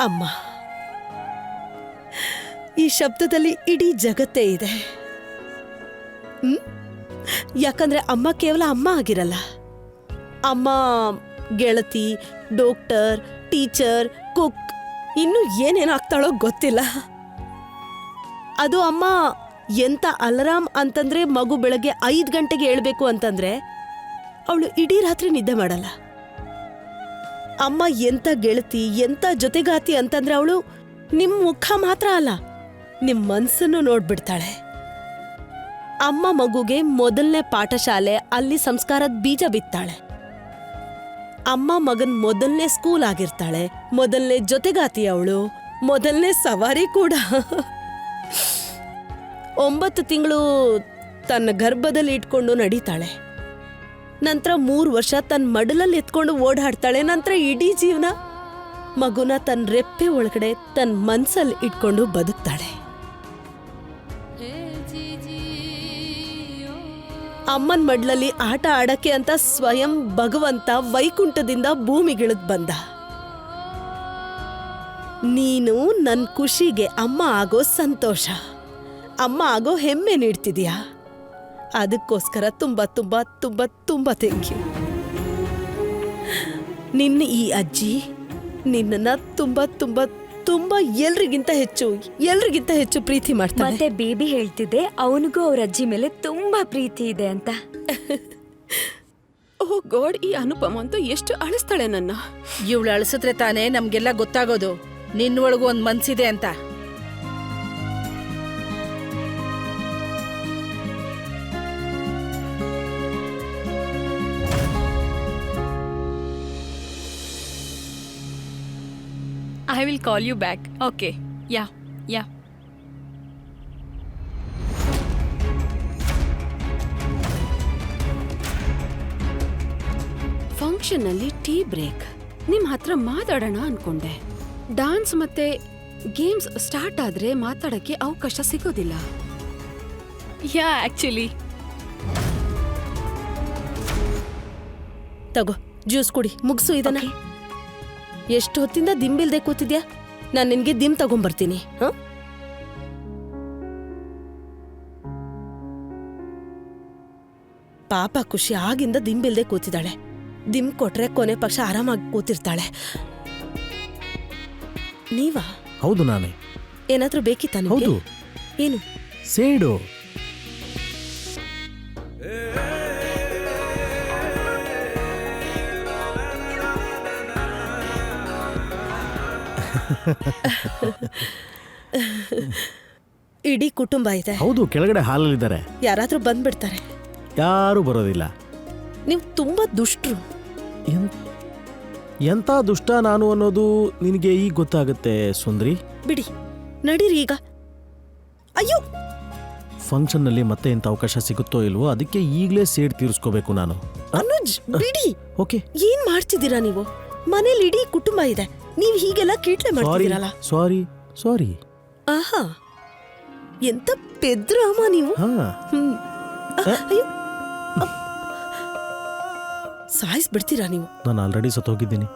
ಅಮ್ಮ, ಈ ಶಬ್ದದಲ್ಲಿ ಇಡೀ ಜಗತ್ತೇ ಇದೆ? ಯಾಕಂದ್ರೆ ಅಮ್ಮ ಕೇವಲ ಅಮ್ಮ ಆಗಿರಲ್ಲ. ಅಮ್ಮ, ಗೆಳತಿ, ಡಾಕ್ಟರ್, ಟೀಚರ್, ಕುಕ್, ಇನ್ನು ಏನೇನಾಗ್ತಾಳೋ ಗೊತ್ತಿಲ್ಲ. ಅದು ಅಮ್ಮ, ಎಂತ ಅಲರಾಮ್ ಅಂತಂದ್ರೆ ಮಗು ಬೆಳಗ್ಗೆ ಐದು ಗಂಟೆಗೆ ಹೇಳ್ಬೇಕು ಅಂತಂದ್ರೆ, ಅವಳು ಇಡೀ ರಾತ್ರಿ ನಿದ್ದೆ ಮಾಡಲ್ಲ. ಅಮ್ಮ ಎಂತ ಗೆಳತಿ, ಎಂತ ಜೊತೆಗಾತಿ ಅಂತಂದ್ರೆ ಅವಳು ನಿಮ್ ಮುಖ ಮಾತ್ರ ಅಲ್ಲ, ನಿಮ್ ಮನ್ಸನ್ನು ನೋಡ್ಬಿಡ್ತಾಳೆ. ಅಮ್ಮ ಮಗುಗೆ ಮೊದಲನೇ ಪಾಠಶಾಲೆ ಅಲ್ಲಿ ಸಂಸ್ಕಾರದ ಬೀಜ ಬಿತ್ತಾಳೆ. ಅಮ್ಮ ಮಗನ್ ಮೊದಲನೇ ಸ್ಕೂಲ್ ಆಗಿರ್ತಾಳೆ, ಮೊದಲನೇ ಜೊತೆಗಾತಿ ಅವಳು, ಮೊದಲನೇ ಸವಾರಿ ಕೂಡ. ಒಂಬತ್ತು ತಿಂಗಳು ತನ್ನ ಗರ್ಭದಲ್ಲಿ ಇಟ್ಕೊಂಡು ನಡೀತಾಳೆ. ನಂತರ ಮೂರು ವರ್ಷ ತನ್ನ ಮಡಲಲ್ಲಿ ಎತ್ಕೊಂಡು ಓಡಾಡ್ತಾಳೆ. ನಂತರ ಇಡೀ ಜೀವನ ಮಗುನ ತನ್ನ ರೆಪ್ಪೆ ಒಳಗಡೆ ತನ್ನ ಮನಸ್ಸಲ್ಲಿ ಇಟ್ಕೊಂಡು ಬದುಕ್ತಾಳೆ. ಅಮ್ಮನ ಮಡ್ಲಲ್ಲಿ ಆಟ ಆಡಕ್ಕೆ ಅಂತ ಸ್ವಯಂ ಭಗವಂತ ವೈಕುಂಠದಿಂದ ಭೂಮಿಗಿಳಿದ್ ಬಂದ. ನೀನು ನನ್ನ ಖುಷಿಗೆ ಅಮ್ಮ ಆಗೋ ಸಂತೋಷ. ಅಮ್ಮ ಆಗೋ ಹೆಮ್ಮೆ ನೀಡ್ತಿದ್ಯಾ? ಅದಕ್ಕೋಸ್ಕರ ತುಂಬ ತುಂಬ ತುಂಬ ತುಂಬ ಥ್ಯಾಂಕ್ ಯು ನಿನ್ನ ಈ ಅಜ್ಜಿ ನಿನ್ನನ್ನು ತುಂಬ ತುಂಬ ತುಂಬ ಎಲ್ರಿಗಿಂತ ಹೆಚ್ಚು ಎಲ್ರಿಗಿಂತ ಹೆಚ್ಚು ಪ್ರೀತಿ ಮಾಡ್ತಾಳೆ. ಮತ್ತೆ ಬೇಬಿ ಹೇಳ್ತಿದ್ದೆ ಅವನಿಗೂ ಅವ್ರ ಅಜ್ಜಿ ಮೇಲೆ ತುಂಬಾ ಪ್ರೀತಿ ಇದೆ ಅಂತ. ಓ ಗಾಡ್ ಈ ಅನುಪಮ ಅಂತೂ ಎಷ್ಟು ಅಳಿಸ್ತಾಳೆ ನನ್ನ. ಇವಳು ಅಳಿಸಿದ್ರೆ ತಾನೇ ನಮ್ಗೆಲ್ಲ ಗೊತ್ತಾಗೋದು. ನಿನ್ನೊಳಗೂ ಒಂದು ಮನ್ಸಿದೆ ಅಂತ. I will call you back okay yeah yeah function ಅಲ್ಲಿ ಟೀ ಬ್ರೇಕ್ ನಿಮ್ ಹತ್ರ ಮಾತಾಡೋಣ ಅನ್ಕೊಂಡೆ. ಡಾನ್ಸ್ ಮತ್ತೆ ಗೇಮ್ಸ್ ಸ್ಟಾರ್ಟ್ ಆದ್ರೆ ಮಾತಾಡಕ್ಕೆ ಅವಕಾಶ ಸಿಗೋದಿಲ್ಲ. ಯಾ ಆಕ್ಚುಲಿ ತಗೋ ಜ್ಯೂಸ್ ಕುಡಿ. ಮುಗಿಸು ಇದನ್ನ. ಎಷ್ಟು ಹೊತ್ತಿಂದ ದಿಂಬಿಲ್ದೆ ಕೂತಿದ್ಯಾ? ನಾನು ನಿನ್ಗೆ ದಿಮ್ ತಗೊಂಬರ್ತೀನಿ. ಹಾಂ? ಪಾಪ ಖುಷಿ ಆಗಿಂದ ದಿಂಬಿಲ್ದೆ ಕೂತಿದ್ದಾಳೆ. ದಿಮ್ ಕೊಟ್ರೆ ಕೊನೆ ಪಕ್ಷ ಆರಾಮಾಗಿ ಕೂತಿರ್ತಾಳೆ. ನೀವಾ? ಹೌದು ನಾನೇ. ಏನಾದ್ರೂ ಬೇಕಿತ್ತ ಹೌದು. ಏನು? ಸೇಡು. ಇಡೀ ಕುಟುಂಬ ಇದೆ. ಹೌದು ಕೆಳಗಡೆ ಹಾಲಲ್ಲಿದ್ದಾರೆ. ಯಾರಾದ್ರೂ ಬಂದ್ಬಿಡ್ತಾರೆ. ಯಾರೂ ಬರೋದಿಲ್ಲ. ನೀವು ತುಂಬಾ ದುಷ್ಟರು. ಎಂತ ಎಂಥ ದುಷ್ಟ ನಾನು ಅನ್ನೋದು ನಿನಗೆ ಈಗ ಗೊತ್ತಾಗುತ್ತೆ ಸುಂದ್ರಿ? ಬಿಡಿ ನಡೀರಿ ಈಗ. ಅಯ್ಯೋ! ಫಂಕ್ಷನ್ನಲ್ಲಿ ಮತ್ತೆ ಎಂತ ಅವಕಾಶ ಸಿಗುತ್ತೋ ಇಲ್ವೋ ಅದಕ್ಕೆ ಈಗಲೇ ಸೇಡ್ ತೀರಿಸ್ಕೋಬೇಕು ನಾನು. ಅನುಜ್ ಬಿಡಿ. ಓಕೆ. ಏನ್ ಮಾಡ್ತಿದ್ದೀರಾ ನೀವು? ಮನೇಲಿ ಇಡೀ ಕುಟುಂಬ ಇದೆ. ನೀವ್ ಹೀಗೆಲ್ಲ ಕೀಟ್ಲೆ ಸಾರಿ ಮಾಡ್ತಿದ್ದೀರಲ್ಲ? ಸಾರಿ ಸಾರಿ ಆಹಾ ಎಂತ ಪೆದ್ರಾಮ ನೀವು? ಹಾ. ಹ್ಮ್. ಅಯ್ಯೋ. ಸಾಯಿಸ್ಬಿಡ್ತೀರಾ ನೀವು? ನಾನು ಆಲ್ರೆಡಿ ಸತ್ತೋಗಿದ್ದೀನಿ.